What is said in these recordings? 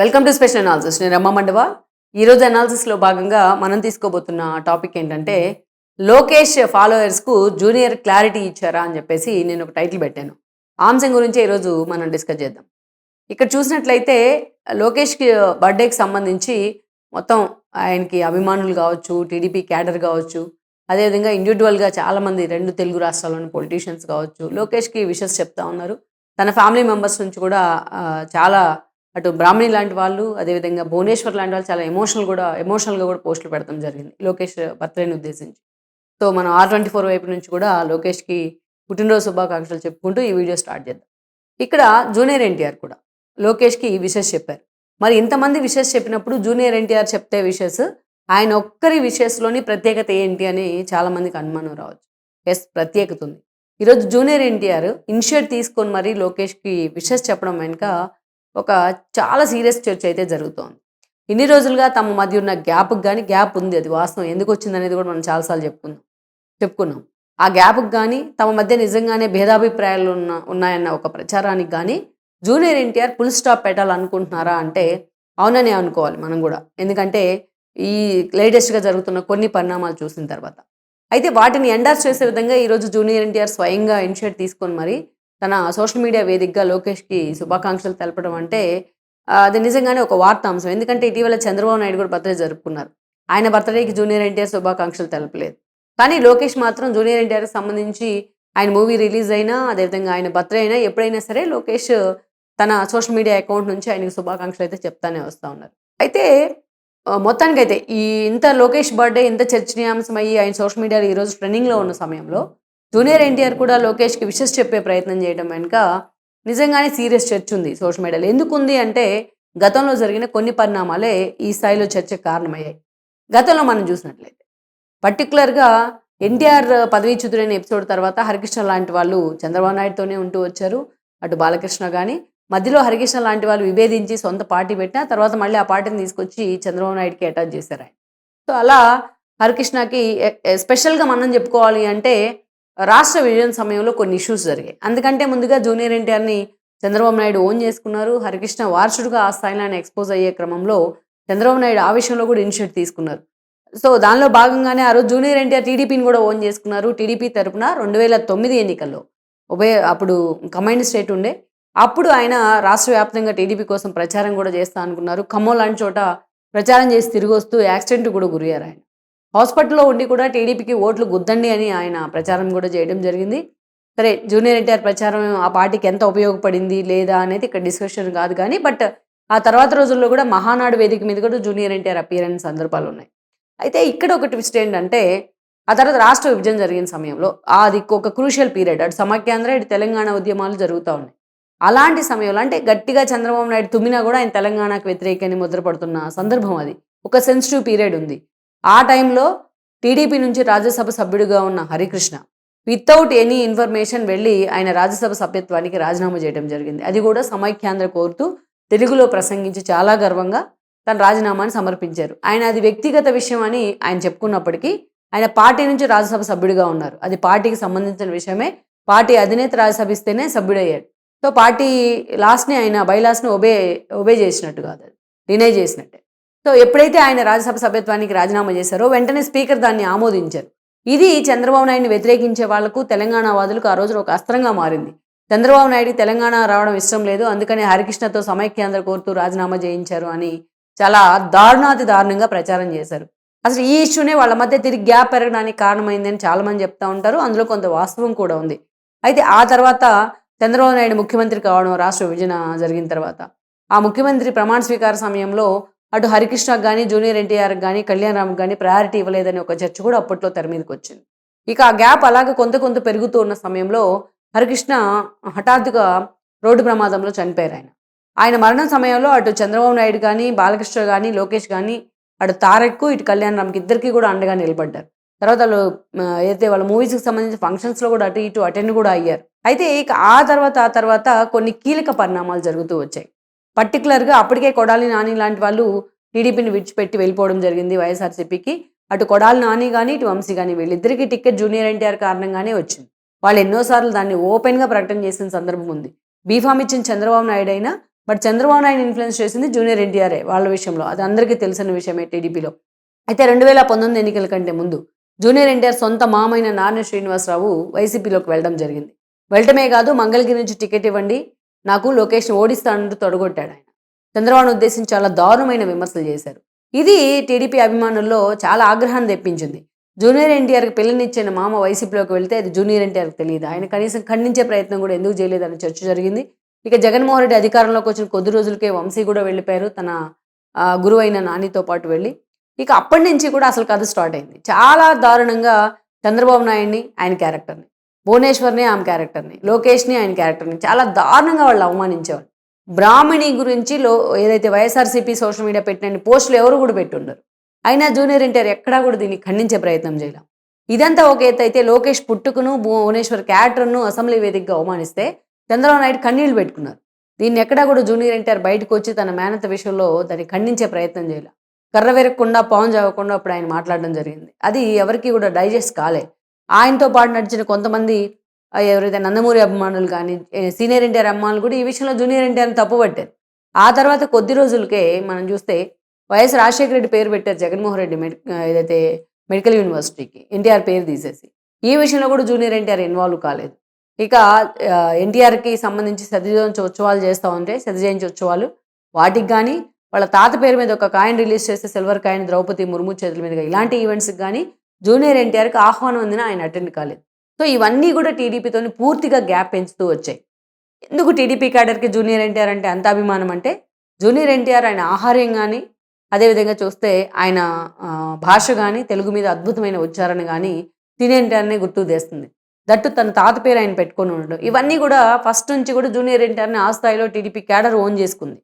Welcome to special analysis నేను రమ్మ మండవ. ఈరోజు అనాలిసిస్లో భాగంగా మనం తీసుకోబోతున్న టాపిక్ ఏంటంటే లోకేష్ ఫాలోయర్స్కు జూనియర్ క్లారిటీ ఇచ్చారా అని చెప్పేసి నేను ఒక టైటిల్ పెట్టాను. ఆ అంశం గురించి ఈరోజు మనం డిస్కస్ చేద్దాం. ఇక్కడ చూసినట్లయితే లోకేష్కి బర్త్డేకి సంబంధించి మొత్తం ఆయనకి అభిమానులు కావచ్చు టీడీపీ క్యాడర్ కావచ్చు అదేవిధంగా ఇండివిజువల్గా చాలామంది రెండు తెలుగు రాష్ట్రాల్లోని పొలిటీషియన్స్ కావచ్చు లోకేష్కి విషెస్ చెప్తా ఉన్నారు. తన ఫ్యామిలీ మెంబర్స్ నుంచి కూడా చాలా అటు బ్రాహ్మణి లాంటి వాళ్ళు అదేవిధంగా భువనేశ్వర్ లాంటి వాళ్ళు చాలా ఎమోషనల్ కూడా ఎమోషనల్గా కూడా పోస్టులు పెడతాం జరిగింది లోకేష్ బర్త్డేని ఉద్దేశించి. సో మనం ఆర్ ట్వంటీ ఫోర్ వైపు నుంచి కూడా లోకేష్కి పుట్టినరోజు శుభాకాంక్షలు చెప్పుకుంటూ ఈ వీడియో స్టార్ట్ చేద్దాం. ఇక్కడ జూనియర్ ఎన్టీఆర్ కూడా లోకేష్కి విషెస్ చెప్పారు. మరి ఇంతమంది విషెస్ చెప్పినప్పుడు జూనియర్ ఎన్టీఆర్ చెప్తే విషెస్ ఆయన ఒక్కరి విషెస్లోని ప్రత్యేకత ఏంటి అని చాలామందికి అనుమానం రావచ్చు. ఎస్ ప్రత్యేకత ఉంది. ఈరోజు జూనియర్ ఎన్టీఆర్ ఇనిషియేట్ తీసుకొని మరీ లోకేష్కి విషెస్ చెప్పడం వెనుక ఒక చాలా సీరియస్ చర్చ అయితే జరుగుతోంది. ఇన్ని రోజులుగా తమ మధ్య ఉన్న గ్యాప్కి కానీ గ్యాప్ ఉంది అది వాస్తవం. ఎందుకు వచ్చింది అనేది కూడా మనం చాలాసార్లు చెప్పుకుందాం. చెప్పుకున్నాం. ఆ గ్యాప్కి కానీ తమ మధ్య నిజంగానే భేదాభిప్రాయాలు ఉన్న ఉన్నాయన్న ఒక ప్రచారానికి కానీ జూనియర్ ఎన్టీఆర్ ఫుల్ స్టాప్ పెట్టాలనుకుంటున్నారా అంటే అవుననే అనుకోవాలి మనం కూడా. ఎందుకంటే ఈ లేటెస్ట్గా జరుగుతున్న కొన్ని పరిణామాలు చూసిన తర్వాత. అయితే వాటిని ఎండార్స్ చేసే విధంగా ఈరోజు జూనియర్ ఎన్టీఆర్ స్వయంగా ఇనిషియేట్ తీసుకొని మరి తన సోషల్ మీడియా వేదికగా లోకేష్కి శుభాకాంక్షలు తెలపడం అంటే అది నిజంగానే ఒక వార్తాంశం ఎందుకంటే ఇటీవల చంద్రబాబు నాయుడు కూడా బర్త్డే జరుపుకున్నారు. ఆయన బర్త్డేకి జూనియర్ ఎన్టీఆర్ శుభాకాంక్షలు తెలపలేదు. కానీ లోకేష్ మాత్రం జూనియర్ ఎన్టీఆర్కి సంబంధించి ఆయన మూవీ రిలీజ్ అయినా అదేవిధంగా ఆయన బర్త్డే అయినా ఎప్పుడైనా సరే లోకేష్ తన సోషల్ మీడియా అకౌంట్ నుంచి ఆయనకు శుభాకాంక్షలు అయితే చెప్తానే వస్తూ ఉన్నారు. అయితే మొత్తానికైతే ఈ ఇంత లోకేష్ బర్త్డే ఇంత చర్చనీయాంశం అయ్యి ఆయన సోషల్ మీడియాలో ఈరోజు ట్రెండింగ్లో ఉన్న సమయంలో జూనియర్ ఎన్టీఆర్ కూడా లోకేష్కి విషెస్ చెప్పే ప్రయత్నం చేయడం వెనుక నిజంగానే సీరియస్ చర్చ ఉంది సోషల్ మీడియాలో. ఎందుకు ఉంది అంటే గతంలో జరిగిన కొన్ని పరిణామాలే ఈ స్థాయిలో చర్చకు కారణమయ్యాయి. గతంలో మనం చూసినట్లయితే పర్టికులర్గా ఎన్టీఆర్ పదవీచ్యుతుడైన ఎపిసోడ్ తర్వాత హరికృష్ణ లాంటి వాళ్ళు చంద్రబాబు నాయుడుతోనే ఉంటూ వచ్చారు అటు బాలకృష్ణ కానీ మధ్యలో హరికృష్ణ లాంటి వాళ్ళు విభేదించి సొంత పార్టీ పెట్టినా తర్వాత మళ్ళీ ఆ పార్టీని తీసుకొచ్చి చంద్రబాబు నాయుడుకి అటాచ్ చేశారు ఆయన. సో అలా హరికృష్ణకి స్పెషల్గా మనం చెప్పుకోవాలి అంటే రాష్ట్ర విభజన సమయంలో కొన్ని ఇష్యూస్ జరిగాయి. అందుకంటే ముందుగా జూనియర్ ఎన్టీఆర్ని చంద్రబాబు నాయుడు ఓన్ చేసుకున్నారు. హరికృష్ణ వారసుడుగా ఆ స్థాయిలో ఆయన ఎక్స్పోజ్ అయ్యే క్రమంలో చంద్రబాబు నాయుడు ఆ విషయంలో కూడా ఇనిషియేట్ తీసుకున్నారు. సో దానిలో భాగంగానే ఆ రోజు జూనియర్ ఎన్టీఆర్ టీడీపీని కూడా ఓన్ చేసుకున్నారు. టీడీపీ తరపున రెండు వేల తొమ్మిది ఎన్నికల్లో ఉభయ అప్పుడు కమైండ్ స్టేట్ ఉండే. అప్పుడు ఆయన రాష్ట్ర వ్యాప్తంగా టీడీపీ కోసం ప్రచారం కూడా చేస్తా అనుకున్నారు. ఖమ్మం లాంటి చోట ప్రచారం చేసి తిరిగి వస్తూ యాక్సిడెంట్ కూడా గురయ్యారు ఆయన. హాస్పిటల్లో ఉండి కూడా టీడీపీకి ఓట్లు గుద్దండి అని ఆయన ప్రచారం కూడా చేయడం జరిగింది. సరే జూనియర్ ఎన్టీఆర్ ప్రచారం ఆ పార్టీకి ఎంత ఉపయోగపడింది లేదా అనేది ఇక్కడ డిస్కషన్ కాదు కానీ బట్ ఆ తర్వాత రోజుల్లో కూడా మహానాడు వేదిక మీద కూడా జూనియర్ ఎన్టీఆర్ అపియరెన్స్ సందర్భాలు ఉన్నాయి. అయితే ఇక్కడ ఒక ట్విస్ట్ ఏంటంటే ఆ తర్వాత రాష్ట్ర విభజన జరిగిన సమయంలో అది ఒక క్రూషియల్ పీరియడ్ అటు సమాఖ్యాంధ్ర ఇటు తెలంగాణ ఉద్యమాలు జరుగుతూ ఉన్నాయి. అలాంటి సమయంలో అంటే గట్టిగా చంద్రబాబు నాయుడు తుమ్మినా కూడా ఆయన తెలంగాణకు వ్యతిరేకని ముద్రపడుతున్న సందర్భం అది. ఒక సెన్సిటివ్ పీరియడ్ ఉంది. ఆ టైంలో టీడీపీ నుంచి రాజ్యసభ సభ్యుడిగా ఉన్న హరికృష్ణ వితౌట్ ఎనీ ఇన్ఫర్మేషన్ వెళ్ళి ఆయన రాజ్యసభ సభ్యత్వానికి రాజీనామా చేయడం జరిగింది. అది కూడా సమైక్యాంధ్ర కోరుతూ తెలుగులో ప్రసంగించి చాలా గర్వంగా తన రాజీనామాని సమర్పించారు. ఆయన అది వ్యక్తిగత విషయం అని ఆయన చెప్పుకున్నప్పటికీ ఆయన పార్టీ నుంచి రాజ్యసభ సభ్యుడిగా ఉన్నారు. అది పార్టీకి సంబంధించిన విషయమే. పార్టీ అధినేత రాజ్యసభ ఇస్తేనే సభ్యుడయ్యాడు. సో పార్టీ లాస్ట్ని ఆయన బైలాస్ని ఒబే ఒబే చేసినట్టు కాదు అది. డినై చేసినట్టే. సో ఎప్పుడైతే ఆయన రాజ్యసభ సభ్యత్వానికి రాజీనామా చేశారో వెంటనే స్పీకర్ దాన్ని ఆమోదించారు. ఇది చంద్రబాబు నాయుడిని వ్యతిరేకించే వాళ్ళకు తెలంగాణ వాదులకు ఆ రోజున ఒక అస్త్రంగా మారింది. చంద్రబాబు నాయుడు తెలంగాణ రావడం ఇష్టం లేదు అందుకనే హరికృష్ణతో సమైక్యాంధ్ర కోరుతూ రాజీనామా చేయించారు అని చాలా దారుణాతి దారుణంగా ప్రచారం చేశారు. అసలు ఈ ఇష్యూనే వాళ్ళ మధ్య తిరిగి గ్యాప్ పెరగడానికి కారణమైందని చాలా మంది చెప్తా ఉంటారు అందులో కొంత వాస్తవం కూడా ఉంది. అయితే ఆ తర్వాత చంద్రబాబు నాయుడు ముఖ్యమంత్రి కావడం రాష్ట్ర విభజన జరిగిన తర్వాత ఆ ముఖ్యమంత్రి ప్రమాణ స్వీకార సమయంలో అటు హరికృష్ణకు కానీ జూనియర్ ఎన్టీఆర్కి కానీ కళ్యాణరామ్కి కానీ ప్రయారిటీ ఇవ్వలేదని ఒక చర్చ కూడా అప్పట్లో తెర మీదకి వచ్చింది. ఇక ఆ గ్యాప్ అలాగే కొంత కొంత పెరుగుతూ ఉన్న సమయంలో హరికృష్ణ హఠాత్తుగా రోడ్డు ప్రమాదంలో చనిపోయారు ఆయన. ఆయన మరణం సమయంలో అటు చంద్రబాబు నాయుడు కానీ బాలకృష్ణ కానీ లోకేష్ కానీ అటు తారక్కు ఇటు కళ్యాణరామ్కి ఇద్దరికి కూడా అండగా నిలబడ్డారు. తర్వాత వాళ్ళు అయితే వాళ్ళ మూవీస్కి సంబంధించిన ఫంక్షన్స్లో కూడా అటు ఇటు అటెండ్ కూడా అయ్యారు. అయితే ఇక ఆ తర్వాత ఆ తర్వాత కొన్ని కీలక పరిణామాలు జరుగుతూ వచ్చాయి. పర్టికులర్గా అప్పటికే కొడాలి నాని లాంటి వాళ్ళు టీడీపీని విడిచిపెట్టి వెళ్ళిపోవడం జరిగింది వైఎస్ఆర్సీపీకి. అటు కొడాలి నాని కానీ ఇటు వంశీ కానీ వీళ్ళిద్దరికీ టికెట్ జూనియర్ ఎన్టీఆర్ కారణంగానే వచ్చింది. వాళ్ళు ఎన్నోసార్లు దాన్ని ఓపెన్గా ప్రకటన చేసిన సందర్భం ఉంది. బీఫామ్ ఇచ్చిన చంద్రబాబు నాయుడు అయినా బట్ చంద్రబాబు నాయుడు ఇన్ఫ్లుయెన్స్ చేసింది జూనియర్ ఎన్టీఆర్ఏ వాళ్ళ విషయంలో. అది అందరికీ తెలిసిన విషయమే టీడీపీలో. అయితే రెండు వేల పంతొమ్మిది ఎన్నికల కంటే ముందు జూనియర్ ఎన్టీఆర్ సొంత మామైన నారాయణ శ్రీనివాసరావు వైసీపీలోకి వెళ్ళడం జరిగింది. వెళ్ళటమే కాదు మంగళగిరి నుంచి టికెట్ ఇవ్వండి నాకు లోకేష్ ఓడిస్తానంటూ తొడగొట్టాడు ఆయన. చంద్రబాబును ఉద్దేశించి చాలా దారుణమైన విమర్శలు చేశారు. ఇది టీడీపీ అభిమానుల్లో చాలా ఆగ్రహాన్ని తెప్పించింది. జూనియర్ ఎన్టీఆర్కి పిల్లనిచ్చిన మామ వైసీపీలోకి వెళ్తే అది జూనియర్ ఎన్టీఆర్కి తెలియదు. ఆయన కనీసం ఖండించే ప్రయత్నం కూడా ఎందుకు చేయలేదని చర్చ జరిగింది. ఇక జగన్మోహన్ రెడ్డి అధికారంలోకి వచ్చిన కొద్ది రోజులకే వంశీ కూడా వెళ్ళిపోయారు. తన గురువైన నానితో పాటు వెళ్ళి. ఇక అప్పటి నుంచి కూడా అసలు కథ స్టార్ట్ అయింది. చాలా దారుణంగా చంద్రబాబు నాయుడిని ఆయన క్యారెక్టర్ని. భువనేశ్వర్ని ఆమె క్యారెక్టర్ని లోకేష్ని ఆయన క్యారెక్టర్ని చాలా దారుణంగా వాళ్ళు అవమానించేవాళ్ళు. బ్రాహ్మణి గురించి లో ఏదైతే వైఎస్ఆర్సీపీ సోషల్ మీడియా పెట్టిన పోస్టులు ఎవరు కూడా పెట్టుండరు. అయినా జూనియర్ ఎన్టీఆర్ ఎక్కడా కూడా దీన్ని ఖండించే ప్రయత్నం చేయలేం. ఇదంతా ఒక అయితే లోకేష్ పుట్టుకును భువనేశ్వర్ క్యారెక్టర్ను అసెంబ్లీ వేదికగా అవమానిస్తే చంద్రబాబు నాయుడు కన్నీళ్ళు పెట్టుకున్నారు. దీన్ని ఎక్కడా కూడా జూనియర్ ఎన్టీఆర్ బయటకు వచ్చి తన మేనత విషయంలో దాన్ని ఖండించే ప్రయత్నం చేయలే. కర్ర వెరగకుండా పవన్ చదవకుండా అప్పుడు ఆయన మాట్లాడడం జరిగింది. అది ఎవరికి కూడా డైజెస్ట్ కాలే. ఆయనతో పాటు నడిచిన కొంతమంది ఎవరైతే నందమూరి అభిమానులు కానీ సీనియర్ ఎన్టీఆర్ అభిమానులు కూడా ఈ విషయంలో జూనియర్ ఎన్టీఆర్ని తప్పుపట్టారు. ఆ తర్వాత కొద్ది రోజులకే మనం చూస్తే వైఎస్ రాజశేఖర రెడ్డి పేరు పెట్టారు జగన్మోహన్ రెడ్డి మెడి ఏదైతే మెడికల్ యూనివర్సిటీకి ఎన్టీఆర్ పేరు తీసేసి. ఈ విషయంలో కూడా జూనియర్ ఎన్టీఆర్ ఇన్వాల్వ్ కాలేదు. ఇక ఎన్టీఆర్కి సంబంధించి సతి ఉత్సవాలు చేస్తూ ఉంటే సతి ఉత్సవాలు వాటికి కానీ వాళ్ళ తాత పేరు మీద ఒక కాయిన్ రిలీజ్ చేస్తే సిల్వర్ కాయిన్ ద్రౌపది ముర్ము చేతుల మీదుగా ఇలాంటి ఈవెంట్స్కి కానీ జూనియర్ ఎన్టీఆర్కి ఆహ్వానం అందిన ఆయన అటెండ్ కాలేదు. సో ఇవన్నీ కూడా టీడీపీతో పూర్తిగా గ్యాప్ పెంచుతూ వచ్చాయి. ఎందుకు టీడీపీ క్యాడర్కి జూనియర్ ఎన్టీఆర్ అంటే అంత అభిమానం అంటే జూనియర్ ఎన్టీఆర్ ఆయన ఆహార్యం కానీ అదేవిధంగా చూస్తే ఆయన భాష కానీ తెలుగు మీద అద్భుతమైన ఉచ్చారణ కానీ సీనియర్ ఎన్టీఆర్ని గుర్తు తెస్తుంది. దట్టు తన తాత పేరు ఆయన పెట్టుకొని ఉండడం. ఇవన్నీ కూడా ఫస్ట్ నుంచి కూడా జూనియర్ ఎన్టీఆర్ని ఆ స్థాయిలో టీడీపీ క్యాడర్ ఓన్ చేసుకుంది.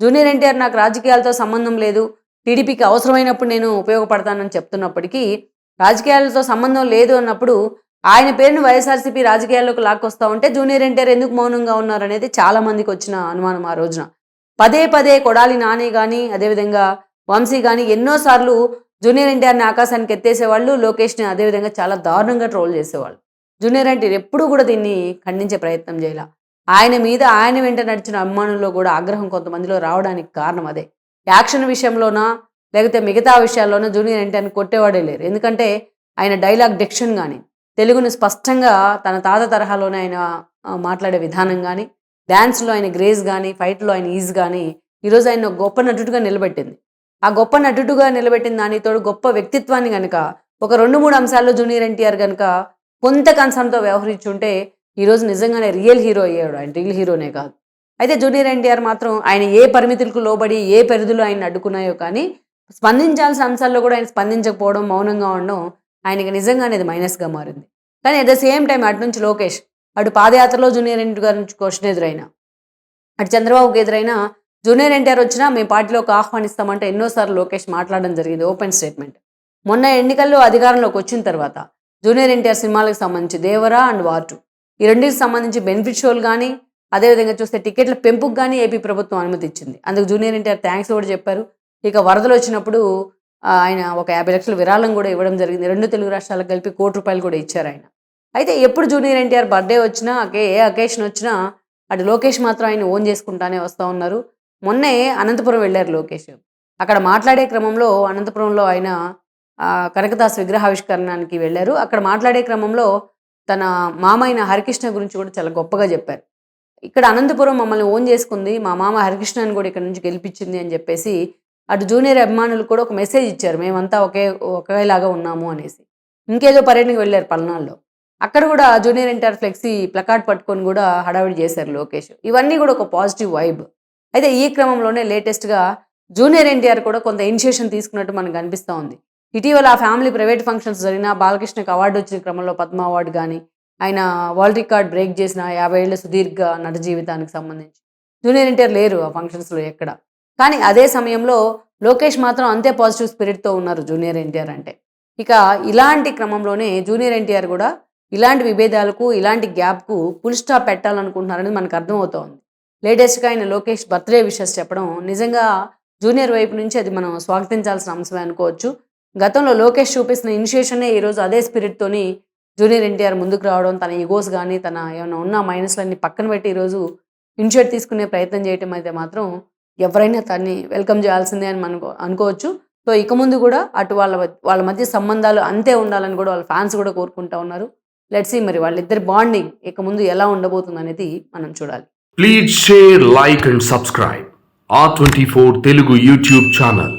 జూనియర్ ఎన్టీఆర్ నాకు రాజకీయాలతో సంబంధం లేదు టీడీపీకి అవసరమైనప్పుడు నేను ఉపయోగపడతానని చెప్తున్నప్పటికీ రాజకీయాలతో సంబంధం లేదు అన్నప్పుడు ఆయన పేరును వైఎస్ఆర్సీపీ రాజకీయాల్లోకి లాక్కొస్తా ఉంటే జూనియర్ ఎన్టీఆర్ ఎందుకు మౌనంగా ఉన్నారు అనేది చాలా మందికి వచ్చిన అనుమానం ఆ రోజున. పదే పదే కొడాలి నాని కానీ అదేవిధంగా వంశీ కానీ ఎన్నోసార్లు జూనియర్ ఎన్టీఆర్ని ఆకాశానికి ఎత్తేసేవాళ్ళు లోకేష్ని అదేవిధంగా చాలా దారుణంగా ట్రోల్ చేసేవాళ్ళు. జూనియర్ ఎన్టీఆర్ ఎప్పుడూ కూడా దీన్ని ఖండించే ప్రయత్నం చేయాల. ఆయన మీద ఆయన వెంట నడిచిన అభిమానుల్లో కూడా ఆగ్రహం కొంతమందిలో రావడానికి కారణం అదే. యాక్షన్ విషయంలోనా లేకపోతే మిగతా విషయాల్లోనూ జూనియర్ ఎన్టీఆర్ని కొట్టేవాడే లేరు. ఎందుకంటే ఆయన డైలాగ్ డిక్షన్ కానీ తెలుగును స్పష్టంగా తన తాత తరహాలోనే ఆయన మాట్లాడే విధానం కానీ డ్యాన్స్లో ఆయన గ్రేస్ కానీ ఫైట్లో ఆయన ఈజ్ కానీ ఈరోజు ఆయన ఒక గొప్ప నటుడుగా నిలబెట్టింది. ఆ గొప్ప నటుడుగా నిలబెట్టిన దానితోడు గొప్ప వ్యక్తిత్వాన్ని కనుక ఒక రెండు మూడు అంశాల్లో జూనియర్ ఎన్టీఆర్ కనుక కొంత కన్సర్న్తో వ్యవహరించుంటే ఈరోజు నిజంగానే రియల్ హీరో అయ్యాడు. ఆయన రియల్ హీరోనే కాదు. అయితే జూనియర్ ఎన్టీఆర్ మాత్రం ఆయన ఏ పరిమితులకు లోబడి ఏ పరిధులు ఆయన అడ్డుకున్నాయో కానీ స్పందించాల్సిన అంశాల్లో కూడా ఆయన స్పందించకపోవడం మౌనంగా ఉండడం ఆయనకి నిజంగానే అది మైనస్గా మారింది. కానీ అట్ ద సేమ్ టైం అటు నుంచి లోకేష్ అటు పాదయాత్రలో జూనియర్ ఎన్టీ గారి నుంచి క్వశ్చన్ ఎదురైనా అటు చంద్రబాబుకి ఎదురైనా జూనియర్ ఎన్టీఆర్ వచ్చినా మేము పార్టీలోకి ఆహ్వానిస్తామంటే ఎన్నోసార్లు లోకేష్ మాట్లాడడం జరిగింది ఓపెన్ స్టేట్మెంట్. మొన్న ఎన్నికల్లో అధికారంలోకి వచ్చిన తర్వాత జూనియర్ ఎన్టీఆర్ సినిమాలకు సంబంధించి దేవరా అండ్ వార్టు ఈ రెండింటికి సంబంధించి బెనిఫిట్ షోలు కానీ అదేవిధంగా చూస్తే టికెట్ల పెంపుకు కానీ ఏపీ ప్రభుత్వం అనుమతి ఇచ్చింది అందుకు జూనియర్ ఎన్టీఆర్ థ్యాంక్స్ కూడా చెప్పారు. ఇక వరదలు వచ్చినప్పుడు ఆయన ఒక యాభై లక్షల విరాళం కూడా ఇవ్వడం జరిగింది. రెండు తెలుగు రాష్ట్రాలకు కలిపి కోటి రూపాయలు కూడా ఇచ్చారు ఆయన. అయితే ఎప్పుడు జూనియర్ ఎన్టీఆర్ బర్త్డే వచ్చినా అకే ఏ అకేషన్ వచ్చినా అటు లోకేష్ మాత్రం ఆయన ఓన్ చేసుకుంటానే వస్తూ ఉన్నారు. మొన్నే అనంతపురం వెళ్ళారు లోకేష్. అక్కడ మాట్లాడే క్రమంలో అనంతపురంలో ఆయన కనకదాస్ విగ్రహావిష్కరణానికి వెళ్ళారు. అక్కడ మాట్లాడే క్రమంలో తన మామైన హరికృష్ణ గురించి కూడా చాలా గొప్పగా చెప్పారు. ఇక్కడ అనంతపురం మమ్మల్ని ఓన్ చేసుకుంది మా మామ హరికృష్ణని కూడా ఇక్కడ నుంచి గెలిపించింది అని చెప్పేసి అటు జూనియర్ అభిమానులు కూడా ఒక మెసేజ్ ఇచ్చారు మేమంతా ఒకే ఒకేలాగా ఉన్నాము అనేసి. ఇంకేదో పర్యటనకు వెళ్ళారు పల్నాడులో. అక్కడ కూడా జూనియర్ ఎన్టీఆర్ ఫ్లెక్సీ ప్లకార్డ్ పట్టుకొని కూడా హడావిడి చేశారు లోకేష్. ఇవన్నీ కూడా ఒక పాజిటివ్ వైబ్. అయితే ఈ క్రమంలోనే లేటెస్ట్గా జూనియర్ ఎన్టీఆర్ కూడా కొంత ఇనిషియేషన్ తీసుకున్నట్టు మనకు అనిపిస్తూ ఉంది. ఇటీవల ఆ ఫ్యామిలీ ప్రైవేట్ ఫంక్షన్స్ జరిగిన బాలకృష్ణకి అవార్డు వచ్చిన క్రమంలో పద్మ అవార్డు కానీ ఆయన వరల్డ్ రికార్డ్ బ్రేక్ చేసిన యాభై ఏళ్ళ సుదీర్ఘ నట జీవితానికి సంబంధించి. జూనియర్ ఎన్టీఆర్ లేరు ఆ ఫంక్షన్స్లో ఎక్కడ. కానీ అదే సమయంలో లోకేష్ మాత్రం అంతే పాజిటివ్ స్పిరిట్తో ఉన్నారు జూనియర్ ఎన్టీఆర్ అంటే. ఇక ఇలాంటి క్రమంలోనే జూనియర్ ఎన్టీఆర్ కూడా ఇలాంటి విభేదాలకు ఇలాంటి గ్యాప్కు ఫుల్ స్టాప్ పెట్టాలనుకుంటున్నారనేది మనకు అర్థమవుతోంది. లేటెస్ట్గా ఆయన లోకేష్ బర్త్డే విషెస్ చెప్పడం నిజంగా జూనియర్ వైపు నుంచి అది మనం స్వాగతించాల్సిన అంశమే అనుకోవచ్చు. గతంలో లోకేష్ చూపిస్తున్న ఇనిషియేషనే ఈరోజు అదే స్పిరిట్తోని జూనియర్ ఎన్టీఆర్ ముందుకు రావడం తన ఈగోస్ కానీ తన ఏమైనా ఉన్న మైనస్లన్నీ పక్కన పెట్టి ఈరోజు ఇనిషియేట్ తీసుకునే ప్రయత్నం చేయటం అయితే మాత్రం ఎవరైనా తన్ని వెల్కమ్ చేయాల్సిందే అని మనకు అనుకోవచ్చు. సో ఇక ముందు కూడా అటు వాళ్ళ వాళ్ళ మధ్య సంబంధాలు అంతే ఉండాలని కూడా వాళ్ళ ఫ్యాన్స్ కూడా కోరుకుంటా ఉన్నారు. లెట్స్ మరి వాళ్ళిద్దరి బాండింగ్ ఇక ముందు ఎలా ఉండబోతుంది అనేది మనం చూడాలి. Please share like and subscribe. ఆ twenty four Telugu YouTube channel.